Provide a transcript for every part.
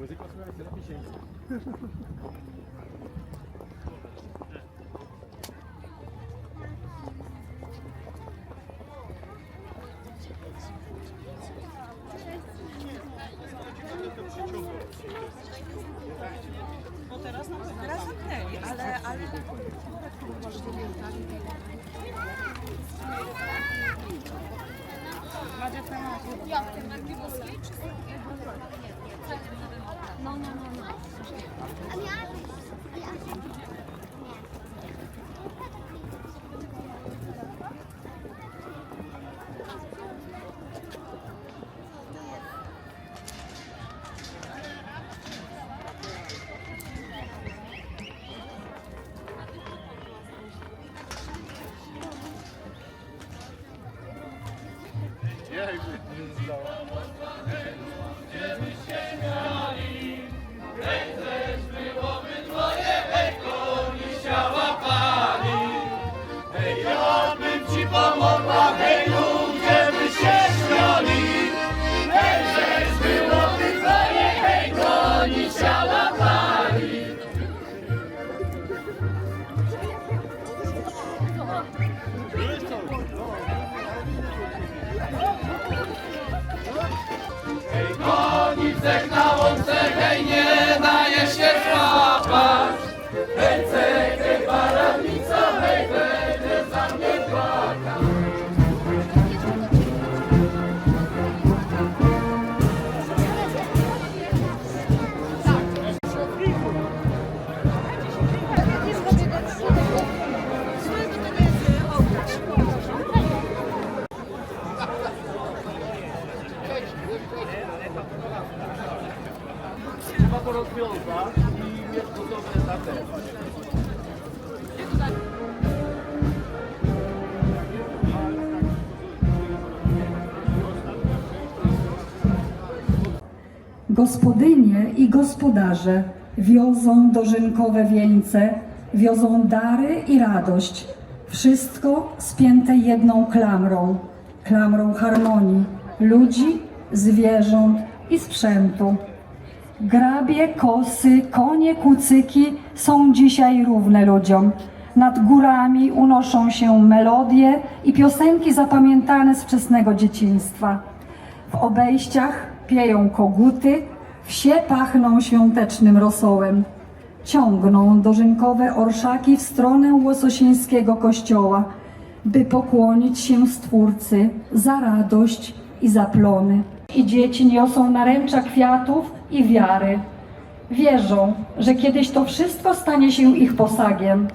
Jak muzyką słuchać, to lepiej sięgnąć. Teraz zamknęli, ale, ale No, no, i mieć gotowe na. Gospodynie i gospodarze wiozą dożynkowe wieńce, wiozą dary i radość. Wszystko spięte jedną klamrą, klamrą harmonii ludzi, zwierząt i sprzętu. Grabie, kosy, konie, kucyki są dzisiaj równe ludziom. Nad górami unoszą się melodie i piosenki zapamiętane z wczesnego dzieciństwa. W obejściach pieją koguty, wsie pachną świątecznym rosołem. Ciągną dożynkowe orszaki w stronę łososińskiego kościoła, by pokłonić się Stwórcy za radość i za plony. I dzieci niosą naręcza kwiatów i wiary. Wierzą, że kiedyś to wszystko stanie się ich posagiem,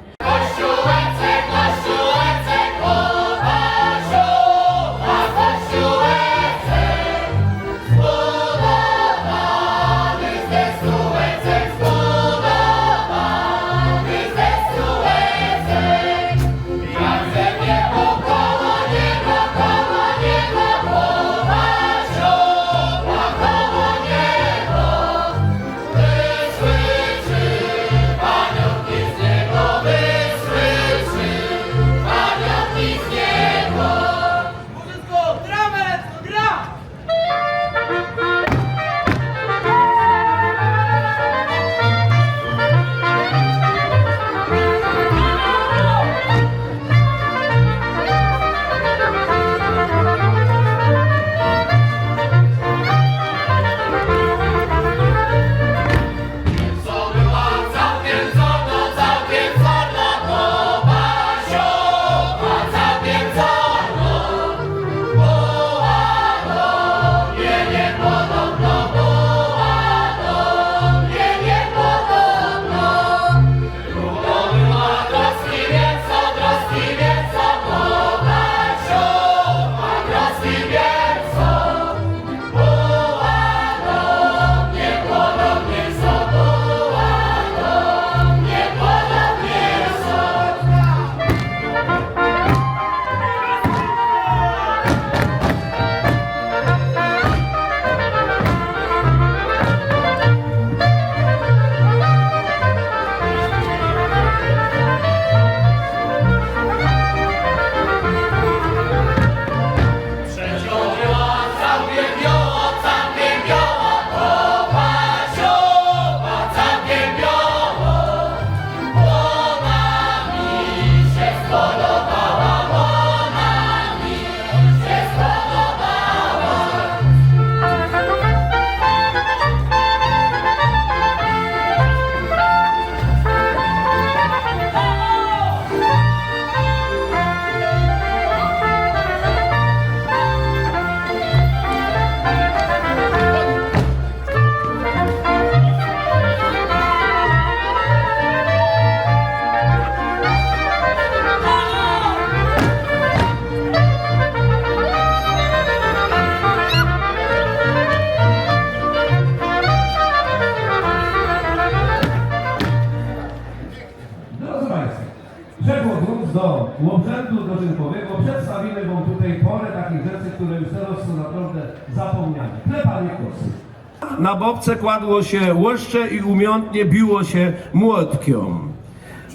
Na bobce kładło się łoszcze i umiejętnie biło się młotkiem.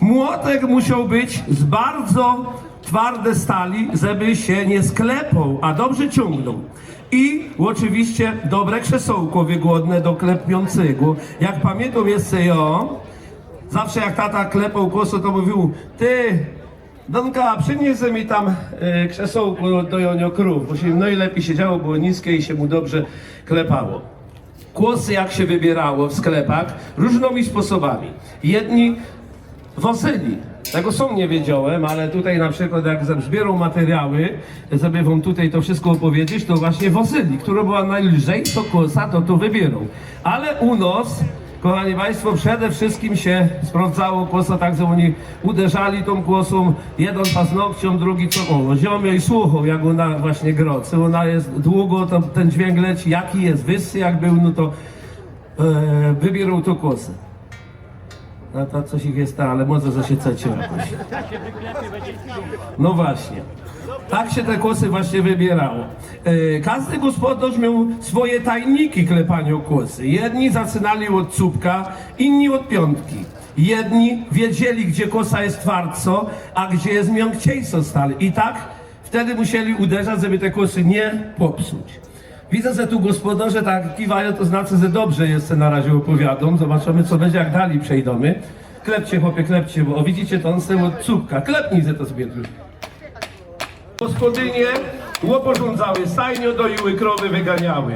Młotek musiał być z bardzo twarde stali, żeby się nie sklepał, a dobrze ciągnął. I oczywiście dobre krzesełko wygodne do klepiącego. Jak pamiętam jeszcze ja, zawsze jak tata klepał kosę, to mówił, ty, Donka, przynieś mi tam e, krzesełko do Jonio krów, bo się najlepiej siedziało, było niskie i się mu dobrze klepało. Kłosy jak się wybierało w sklepach różnymi sposobami. Jedni wozyli. Tego są nie wiedziałem, ale tutaj na przykład jak zbierą materiały, żeby wam tutaj to wszystko opowiedzieć, to właśnie wozyli, która była najlżej, to kosa, to to wybierą. Ale u nas, kochani Państwo, przede wszystkim się sprawdzało kosa tak, że oni uderzali tą kłosą, jeden paznokcią, drugi co, o, ziemią i słuchą, jak ona właśnie grocy. Ona jest długo, to ten dźwięk leci, jaki jest wyższy jak był, no to e, wybierą tą kosę. No to coś ich jest, ale może że się cecie jakoś. No właśnie. Tak się te kłosy właśnie wybierało. E, każdy gospodarz miał swoje tajniki klepania kłosy. Jedni zaczynali od czubka, inni od piątki. Jedni wiedzieli, gdzie kosa jest twardco, a gdzie jest miękciejso stale. I tak wtedy musieli uderzać, żeby te kłosy nie popsuć. Widzę, że tu gospodarze tak kiwają, to znaczy, że dobrze jeszcze na razie opowiadą. Zobaczymy, co będzie, jak dalej przejdziemy. Klepcie, chłopie, klepcie, bo widzicie, to on sobie od czubka. Klepnij, że to sobie. Gospodynie łoporządzały, stajnio doiły, krowy wyganiały.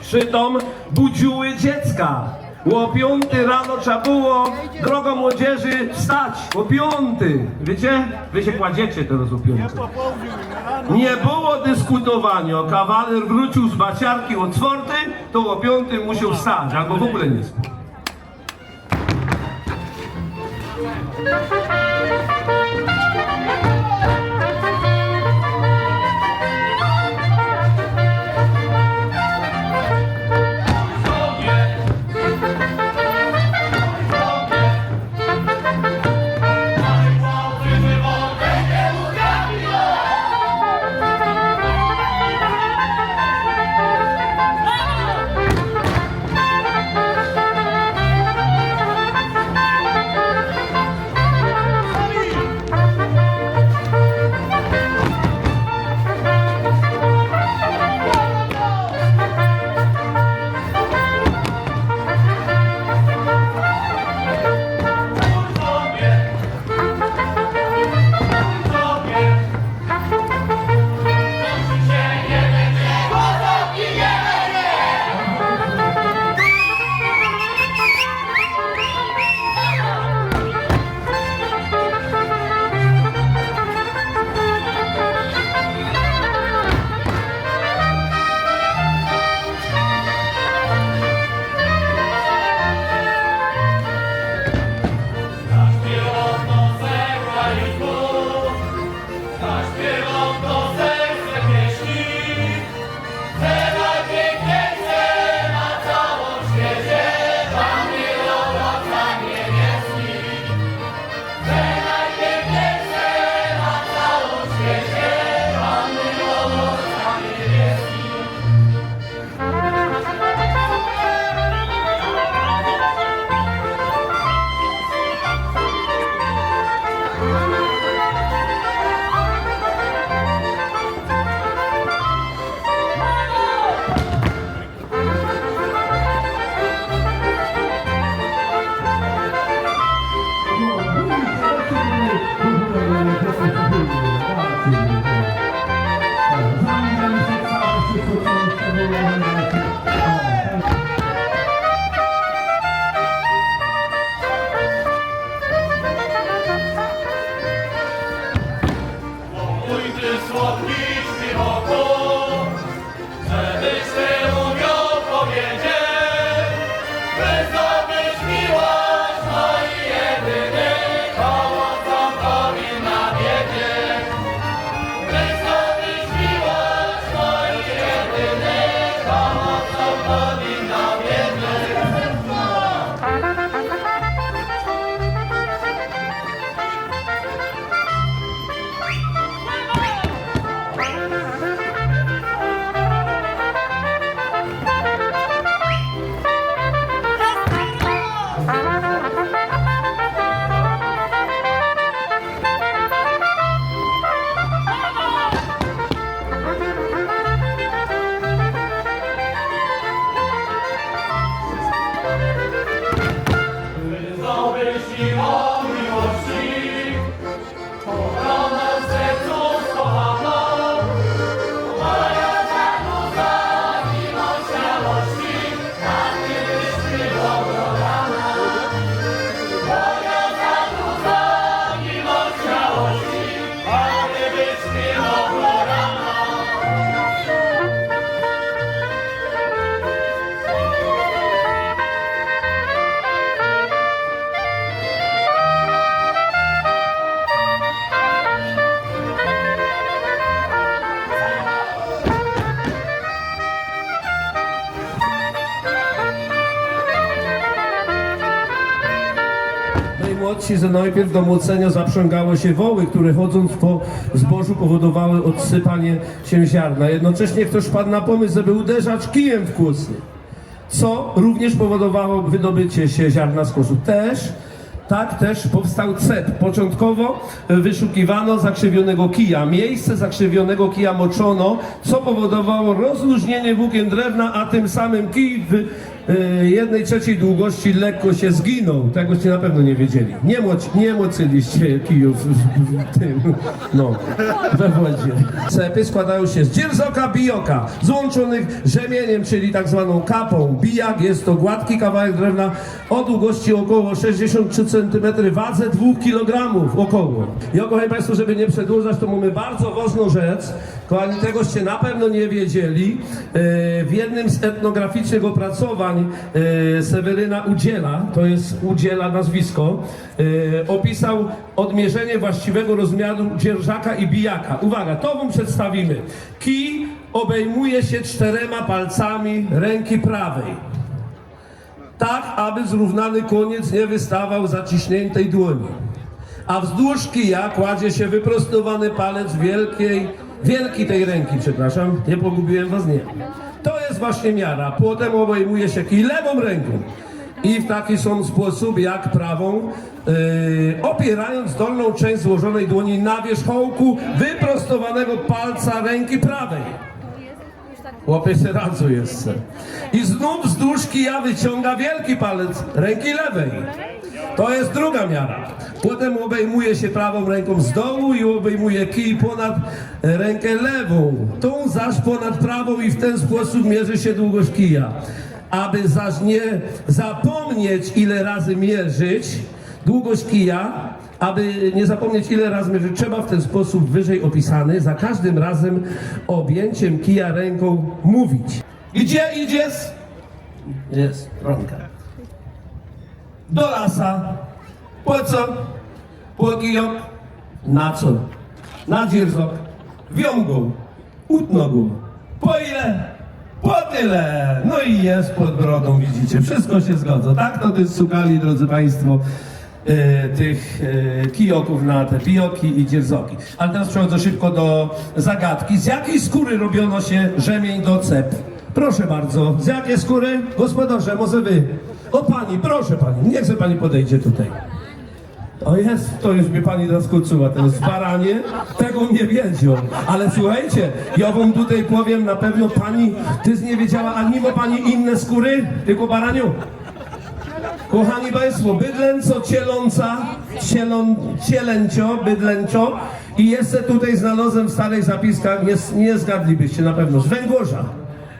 Przytom budziły dziecka. O piąty rano trzeba było, drogo młodzieży, wstać. O piąty. Wiecie? Wy się kładziecie teraz o piąty. Nie było dyskutowania. Kawaler wrócił z baciarki o czwarty, to o piąty musiał wstać, albo w ogóle nie spał. Że najpierw do młocenia zaprzęgało się woły, które chodząc po zbożu powodowały odsypanie się ziarna. Jednocześnie ktoś padł na pomysł, żeby uderzać kijem w kłusy, co również powodowało wydobycie się ziarna z kłosu. Też tak też powstał cep. Początkowo wyszukiwano zakrzywionego kija. Miejsce zakrzywionego kija moczono, co powodowało rozluźnienie włókien drewna, a tym samym kij w jednej trzeciej długości lekko się zginął. Tegoście na pewno nie wiedzieli. Nie, moc, nie mocyliście kijów w, w tym, no, we wodzie. Cepy składają się z dzierzoka, bijoka, złączonych rzemieniem, czyli tak zwaną kapą. Bijak jest to gładki kawałek drewna o długości około 63 cm, wadze 2 kg około. I kochani Państwo, żeby nie przedłużać, to mamy bardzo ważną rzecz. Kochani, tegoście na pewno nie wiedzieli. E, W jednym z etnograficznych opracowań e, Seweryna Udziela, to jest Udziela nazwisko, e, opisał odmierzenie właściwego rozmiaru dzierżaka i bijaka. Uwaga, to wam przedstawimy. Kij obejmuje się czterema palcami ręki prawej tak aby zrównany koniec nie wystawał zaciśniętej dłoni. A wzdłuż kija kładzie się wyprostowany palec wielkiej, wielki tej ręki, przepraszam, nie pogubiłem was, nie. To jest właśnie miara. Potem obejmuje się lewą ręką i w taki sam sposób jak prawą, yy, opierając dolną część złożonej dłoni na wierzchołku wyprostowanego palca ręki prawej. Łapie się razu jeszcze. I znów wzdłuż kija wyciąga wielki palec ręki lewej. To jest druga miara. Potem obejmuje się prawą ręką z dołu i obejmuje kij ponad rękę lewą. Tą zaś ponad prawą i w ten sposób mierzy się długość kija. Aby zaś nie zapomnieć ile razy mierzyć długość kija, aby nie zapomnieć ile razy mierzyć, trzeba w ten sposób wyżej opisany za każdym razem objęciem kija ręką mówić. Gdzie idziesz? Jest, rąka. Do lasa. Po co? Po kijok. Na co? Na dzierżok. Wiągą. Utnogą. Po ile? Po tyle. No i jest pod brodą, widzicie. Wszystko się zgadza. Tak to ty szukali, drodzy Państwo, e, tych e, kijoków na te pijoki i dzierżoki. Ale teraz przechodzę szybko do zagadki. Z jakiej skóry robiono się rzemień do cep? Proszę bardzo. Z jakiej skóry? Gospodarze, może wy. O pani, proszę pani. Niech se pani podejdzie tutaj. O jest, to już mnie pani zaskoczyła, to jest baranie, tego nie wiedział. Ale słuchajcie, ja wam tutaj powiem, na pewno pani, ty nie wiedziała, a mimo pani inne skóry, tylko baraniu. Kochani Państwo, bydlęco, cieląca, cielą, cielęcio, bydlęcio i jeszcze tutaj znalazłem w starych zapiskach, nie, nie zgadlibyście na pewno, z Węgorza.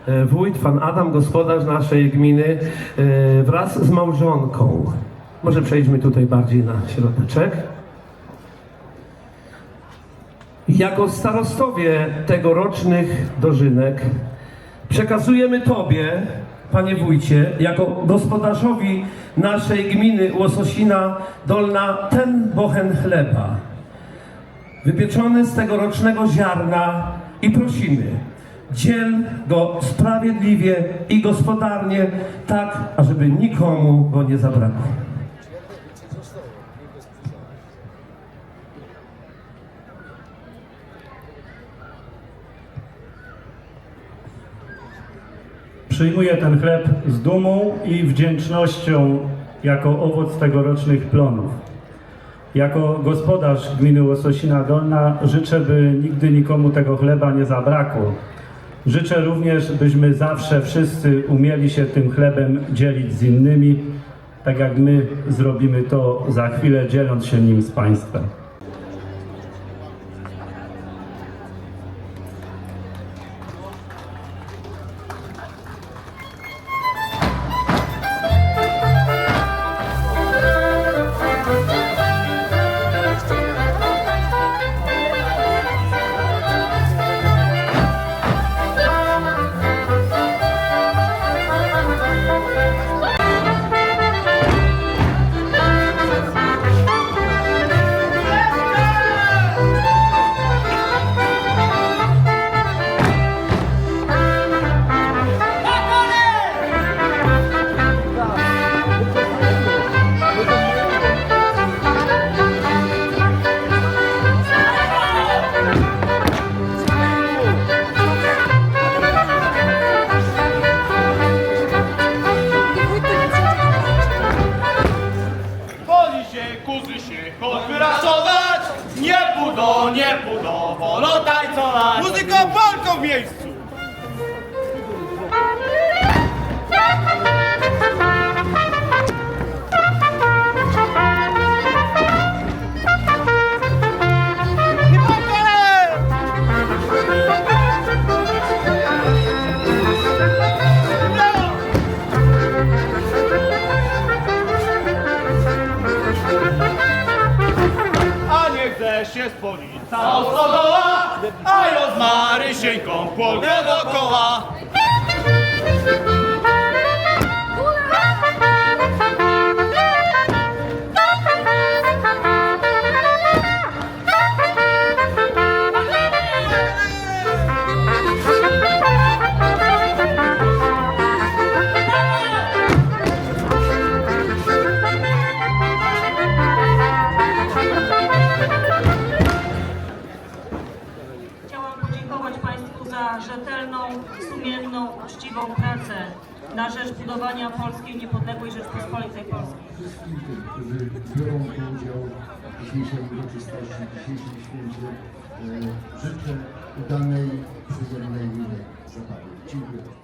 E, Wójt, pan Adam, gospodarz naszej gminy e, wraz z małżonką. Może przejdźmy tutaj bardziej na środeczek. Jako starostowie tegorocznych dożynek przekazujemy Tobie, Panie Wójcie, jako gospodarzowi naszej gminy Łososina Dolna ten bochen chleba, wypieczony z tegorocznego ziarna i prosimy, dziel go sprawiedliwie i gospodarnie, tak, ażeby nikomu go nie zabrakło. Przyjmuję ten chleb z dumą i wdzięcznością jako owoc tegorocznych plonów. Jako gospodarz gminy Łososina Dolna życzę, by nigdy nikomu tego chleba nie zabrakło. Życzę również, byśmy zawsze wszyscy umieli się tym chlebem dzielić z innymi, tak jak my zrobimy to za chwilę, dzieląc się nim z Państwem. W dzisiejszym święcie. E, Życzę udanej, przyjemnej zabawy. Dziękuję.